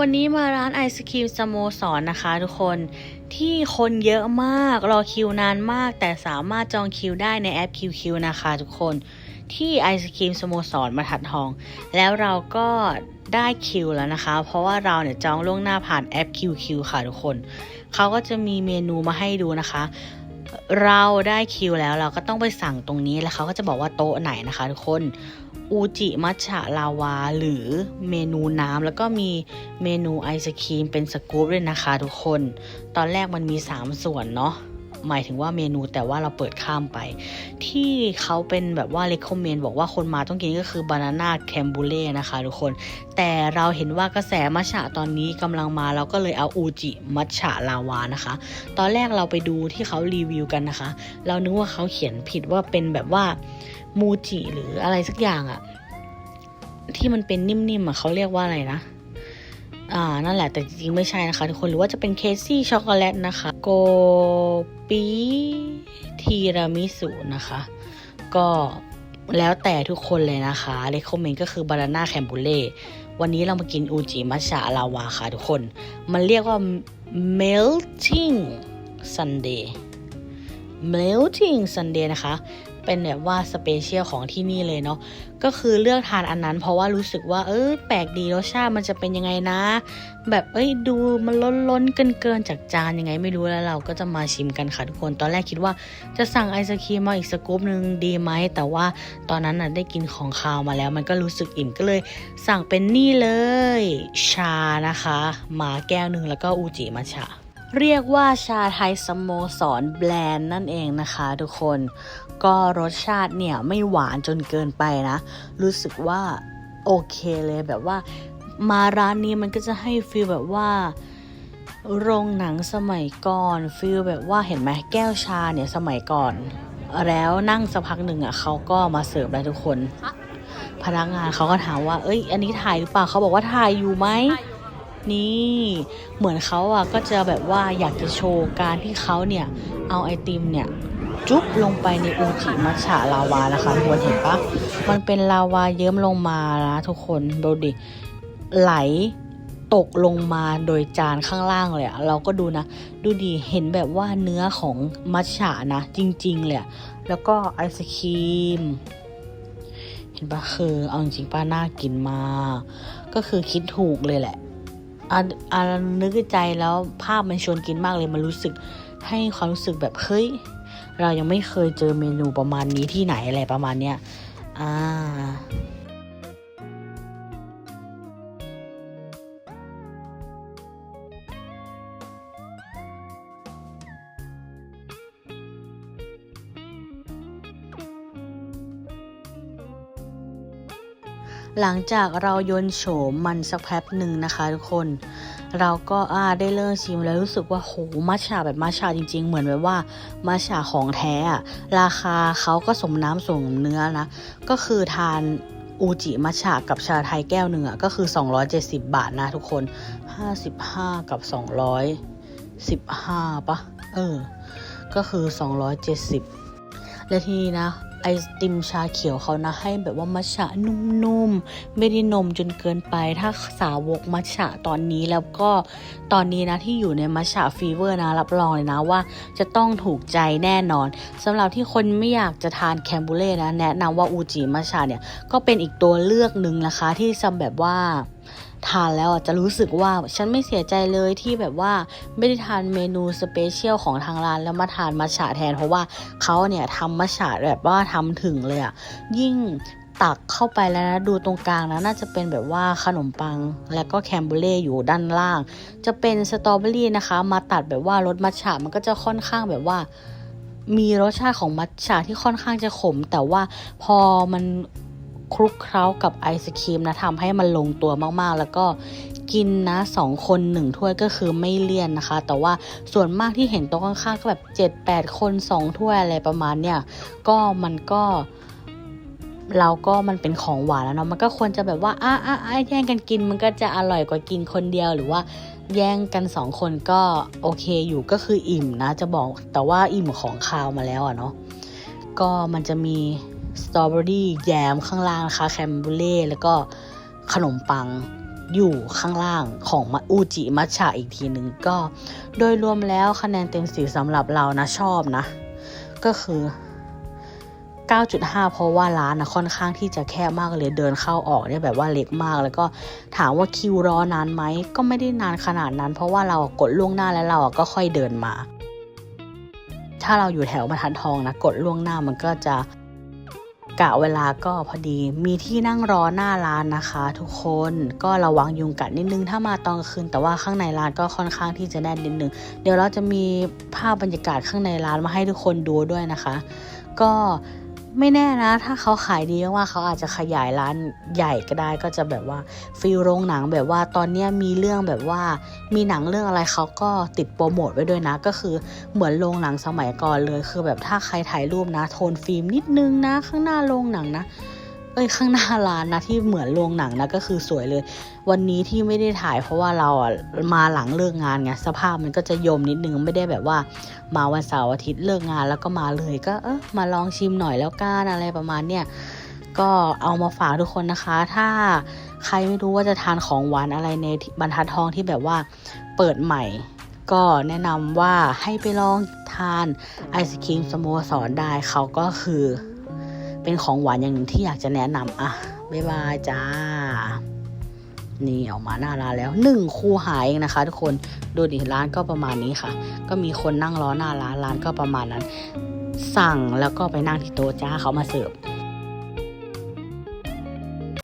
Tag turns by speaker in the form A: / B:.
A: วันนี้มาร้านไอศครีมสโมสรนนะคะทุกคนที่คนเยอะมากรอคิวนานมาก แต่สามารถจองคิวได้ในแอป QQ นะคะทุกคนที่ไอศครีมสโมสรมาถัดทอง แล้วเราก็ได้คิวแล้วนะคะ เพราะว่าเราเนี่ยจองล่วงหน้าผ่านแอป QQ ค่ะทุกคนเขาก็จะมีเมนูมาให้ดูนะคะ เราได้คิวแล้วเราก็ต้องไปสั่งตรงนี้แล้วเขาก็จะบอกว่าโต๊ะไหนนะคะทุกคน อูจิมัทฉะลาวา หรือเมนูน้ำแล้วก็มีเมนูไอศครีมเป็นสกู๊ปด้วยนะคะทุกคน ตอนแรกมันมี 3 ส่วนเนาะหมายถึงว่าเมนูแต่ว่าเราเปิดข้ามไป ที่เขาเป็นแบบว่าเลคคอมเมนบอกว่าคนมาต้องกินก็คือบานาน่าแคมบูเล่นะคะทุกคน แต่เราเห็นว่ากระแสมัทฉะตอนนี้กำลังมาเราก็เลยเอาอูจิมัทฉะลาวานะคะ ตอนแรกเราไปดูที่เขารีวิวกันนะคะ เรานึกว่าเขาเขียนผิดว่าเป็นแบบว่า มูจิหรืออะไรสักอย่างอะที่มันเป็นนิ่มๆอะเขาเรียกว่าอะไรนะอ่านั่นแหละแต่จริงๆไม่ใช่นะคะ ทุกคนหรือว่าจะเป็นเคซี่ช็อกโกแลตนะคะโกปีทีรามิสุนะคะ ก็แล้วแต่ทุกคนเลยนะคะเลคคอมเมนต์ก็คือบานาน่าแคมบูเล่วันนี้เรามากินอูจิมัชชาลาวาค่ะทุกคน มันเรียกว่า melting sundae melting sundae นะคะ เป็นแบบว่าสเปเชียลของที่นี่เลยเนาะก็คือเลือกทานอันนั้น เพราะว่ารู้สึกว่า เออแปลกดีรสชาติมันจะเป็นยังไงนะ แบบเอ้ยดูมันล้นล้นเกินเกินๆจากจานยังไงไม่รู้แล้วเราก็จะมาชิมกันค่ะทุกคน ตอนแรกคิดว่าจะสั่งไอศครีมมาอีกสกู๊ปหนึ่งดีไหมแต่ว่าตอนนั้นน่ะได้กินของคาวมาแล้ว มันก็รู้สึกอิ่มก็เลย สั่งเป็นนี่เลย ชานะคะมาแก้วหนึ่งแล้วก็อูจิมาชาเรียกว่าชาไทยสโมสรแบรนด์นั่นเองนะคะทุกคน ก็รสชาติเนี่ยไม่หวานจนเกินไปนะ รู้สึกว่าโอเคเลยแบบว่า มาร้านนี้มันก็จะให้ฟีลแบบว่าโรงหนังสมัยก่อนฟีลแบบว่าเห็นไหมแก้วชาเนี่ยสมัยก่อน แล้วนั่งสักพักหนึ่งอะเขาก็มาเสิร์ฟแล้วทุกคน พนักงานเขาก็ถามว่า เอ้ย อันนี้ถ่ายหรือเปล่าเขาบอกว่าถ่ายอยู่ไหมนี่เหมือนเขาอะก็จะแบบว่าอยากจะโชว์การที่เขาเนี่ยเอาไอติมเนี่ย จุ๊บลงไปในอูจิมัชฉะลาวานะคะทุกคนเห็นปะมันเป็นลาวาเยิ้มลงมานะทุกคนดูดิไหลตกลงมาโดยจานข้างล่างเลยอะเราก็ดูนะ ดูดิเห็นแบบว่าเนื้อของมัชฉะนะ จริง ๆ เลยแล้วก็ไอศครีม เห็นปะคือเอาจริงป้าน่ากินมากก็คือคิดถูกเลยแหละอะอะนึกใจแล้วภาพมันชวนกินมากเลยมันรู้สึกให้ความรู้สึกแบบเฮ้ย เรายังไม่เคยเจอเมนูประมาณนี้ที่ไหนอะไรประมาณเนี้ยอ่าหลังจากเราโยนโฉมมันสักแป๊บหนึ่งนะคะทุกคน เราก็อ่าได้เริ่มชิมแล้วรู้สึกว่าโหมัชชาแบบมัชชาจริง ๆ เหมือนแบบว่ามัชชาของแท้อะราคาเขาก็สมน้ำสมเนื้อนะ ก็คือทานอูจิมัชชากับชาไทยแก้วหนึ่งอะก็คือ 270 บาทนะทุกคน 55 กับ 215ปะเออ ก็คือ 270 และทีนี้นะ ไอติมชาเขียวเขานะให้แบบว่ามัชฉะนุ่มๆ ไม่ได้นมจนเกินไป ถ้าสาวกมัชฉะตอนนี้แล้วก็ตอนนี้นะที่อยู่ในมัชฉะฟีเวอร์นะ รับรองเลยนะว่าจะต้องถูกใจแน่นอนสำหรับที่คนไม่อยากจะทานแคมบูเล่นะ แนะนำว่าอูจิมัชฉะเนี่ยก็เป็นอีกตัวเลือกหนึ่งนะคะที่จะแบบว่า ทานแล้วจะรู้สึกว่าฉันไม่เสียใจเลยที่แบบว่าไม่ได้ทานเมนูสเปเชียลของทางร้านแล้วมาทานมัชฉะแทน เพราะว่าเขาเนี่ยทำมัชฉะแบบว่าทำถึงเลยอะยิ่งตักเข้าไปแล้วนะดูตรงกลางนะน่าจะเป็นแบบว่าขนมปัง แล้วก็แคมเบร์เล่อยู่ด้านล่าง จะเป็นสตรอเบอรี่นะคะ มาตัดแบบว่ารสมัชฉะมันก็จะค่อนข้างแบบว่า มีรสชาติของมัทฉะที่ค่อนข้างจะขม แต่ว่าพอมัน คลุกเคล้ากับไอศครีมนะทำให้มันลงตัวมากๆ แล้วก็กินนะสองคนหนึ่งถ้วยก็คือไม่เลี่ยนนะคะ แต่ว่าส่วนมากที่เห็นโต๊ะข้างๆก็แบบเจ็ดแปดคนสองถ้วยอะไรประมาณเนี่ยก็มันก็เราก็มันเป็นของหวานแล้วเนาะมันก็ควรจะแบบว่าอะอะอะแย่งกันกินมันก็จะอร่อยกว่ากินคนเดียวหรือว่าแย่งกันสองคนก็โอเคอยู่ก็คืออิ่มนะ จะบอกแต่ว่าอิ่มของคาวมาแล้วอะเนาะก็มันจะมี สตรอเบอรี่แยมข้างล่างนะคะแคมบูเล่แล้วก็ขนมปังอยู่ข้างล่างของอูจิมัชชาอีกทีหนึ่งก็ โดยรวมแล้วคะแนนเต็มสิบสำหรับเรานะชอบนะ ก็คือ 9.5 เพราะว่าร้านนะค่อนข้างที่จะแคบมากเลยเดินเข้าออกเนี่ยแบบว่าเล็กมาก แล้วก็ถามว่าคิวรอนานไหมก็ไม่ได้นานขนาดนั้น เพราะว่าเรากดล่วงหน้าแล้วเราก็ค่อยเดินมา ถ้าเราอยู่แถวบรรทัดทองนะกดล่วงหน้ามันก็จะ กะเวลาก็พอดี มีที่นั่งรอหน้าร้านนะคะ ทุกคนก็ระวังยุงกัดนิดนึงถ้ามาตอนคืน แต่ว่าข้างในร้านก็ค่อนข้างที่จะแน่นนิดนึง เดี๋ยวเราจะมีภาพบรรยากาศข้างในร้านมาให้ทุกคนดูด้วยนะคะ ก็ ไม่แน่นะ ถ้าเขาขายดีมากๆเขาอาจจะขยายร้านใหญ่ก็ได้ก็จะแบบว่าฟิลโรงหนังแบบว่าตอนนี้มีเรื่องแบบว่า มีหนังเรื่องอะไรเขาก็ติดโปรโมทไว้ด้วยนะ ก็คือเหมือนโรงหนังสมัยก่อนเลย คือแบบถ้าใครถ่ายรูปนะ โทนฟิล์มนิดนึงนะ ข้างหน้าโรงหนังนะ เอ้ยข้างหน้าร้านนะที่เหมือนโรงหนังนะก็คือสวยเลย วันนี้ที่ไม่ได้ถ่ายเพราะว่าเราอะมาหลังเลิกงานไงสภาพมันก็จะยมนิดนึงไม่ได้แบบว่า มาวันเสาร์อาทิตย์เลิกงานแล้วก็มาเลยก็เออมาลองชิมหน่อยแล้วกันอะไรประมาณเนี้ยก็เอามาฝากทุกคนนะคะ ถ้าใครไม่รู้ว่าจะทานของหวานอะไรในบรรทัดทองที่แบบว่าเปิดใหม่ ก็แนะนำว่าให้ไปลองทานไอศครีมสโมสรได้เขาก็คือ เป็นของหวานอย่างหนึ่งที่อยากจะแนะนำอะบ๊ายบายจ้า นี่ออกมาหน้าร้านแล้วหนึ่งคูหาเองนะคะ ทุกคนดูดิร้านก็ประมาณนี้ค่ะ ก็มีคนนั่งรอหน้าร้านร้านก็ประมาณนั้น สั่งแล้วก็ไปนั่งที่โต๊ะจ้าเขามาเสิร์ฟ